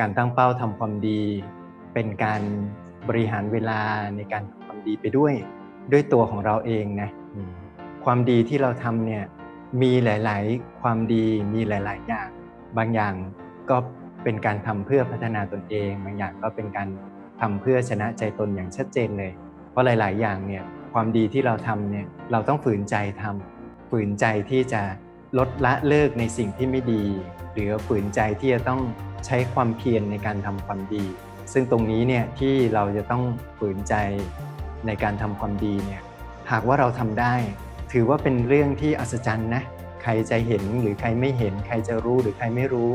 การตั้งเป้าทำความดี เป็นการบริหารเวลาในการทำความดีไปด้วย ด้วยตัวของเราเองนะความดีที่เราทำเนี่ยมีหลาย ๆ ความดีมีหลาย ๆ อย่าง บางอย่างก็เป็นการทำเพื่อพัฒนาตนเอง บางอย่างก็เป็นการทำเพื่อชนะใจตนอย่างชัดเจนเลย เพราะหลาย ๆ อย่างเนี่ยความดีที่เราทำเนี่ยเราต้องฝืนใจทำฝืนใจที่จะลดละเลิกในสิ่งที่ไม่ดี หรือฝืนใจที่จะต้อง ใช้ความเพียรในการทำความดี ซึ่งตรงนี้เนี่ยที่เราจะต้องฝืนใจในการทำความดีเนี่ยหากว่าเราทำได้ ถือว่าเป็นเรื่องที่อัศจรรย์นะใครจะเห็นหรือใครไม่เห็น ใครจะรู้หรือใครไม่รู้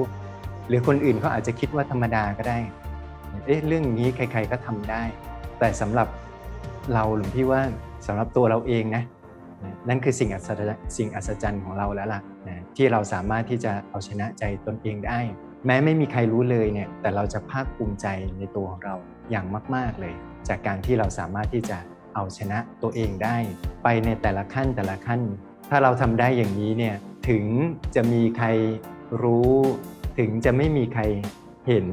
หรือคนอื่นเขาอาจจะคิดว่าธรรมดาก็ได้เอ๊ะเรื่องนี้ใคร ๆก็ทำได้ แต่สำหรับเราหลวงพี่ว่าสำหรับตัวเราเองนะนั่นคือสิ่งอัศจรรย์สิ่งอัศจรรย์ของเราแล้วล่ะนะที่เราสามารถที่จะเอาชนะใจตนเองได้ แม้ไม่มีใครรู้เลยเนี่ยแต่เราจะภาคภูมิใจในตัวของเราอย่างมาก ๆเลย จากการที่เราสามารถที่จะเอาชนะตัวเองได้ ไปในแต่ละขั้นแต่ละขั้น ถ้าเราทำได้อย่างนี้เนี่ยถึงจะมีใครรู้ ถึงจะไม่มีใครเห็น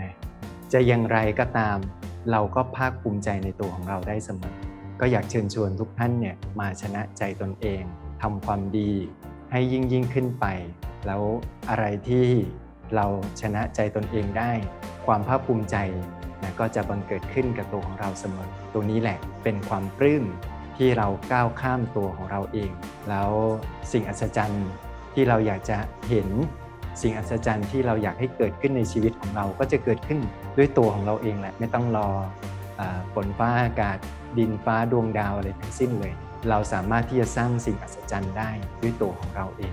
นะจะอย่างไรก็ตาม เราก็ภาคภูมิใจในตัวของเราได้เสมอ ก็อยากเชิญชวนทุกท่านเนี่ยมาชนะใจตนเองทำความดี ให้ยิ่งยิ่งขึ้นไป แล้วอะไรที่ เราชนะใจตนเองได้ ความภาคภูมิใจนะก็จะบังเกิดขึ้นกับตัวของเราเสมอ ตัวนี้แหละเป็นความปลื้มที่เราก้าวข้ามตัวของเราเอง แล้วสิ่งอัศจรรย์ที่เราอยากจะเห็นสิ่งอัศจรรย์ที่เราอยากให้เกิดขึ้นในชีวิตของเราก็จะเกิดขึ้นด้วยตัวของเราเองแหละไม่ต้องรอฝนฟ้าอากาศ ดินฟ้าดวงดาวอะไรทั้งสิ้นเลย เราสามารถที่จะสร้างสิ่งอัศจรรย์ได้ด้วยตัวของเราเอง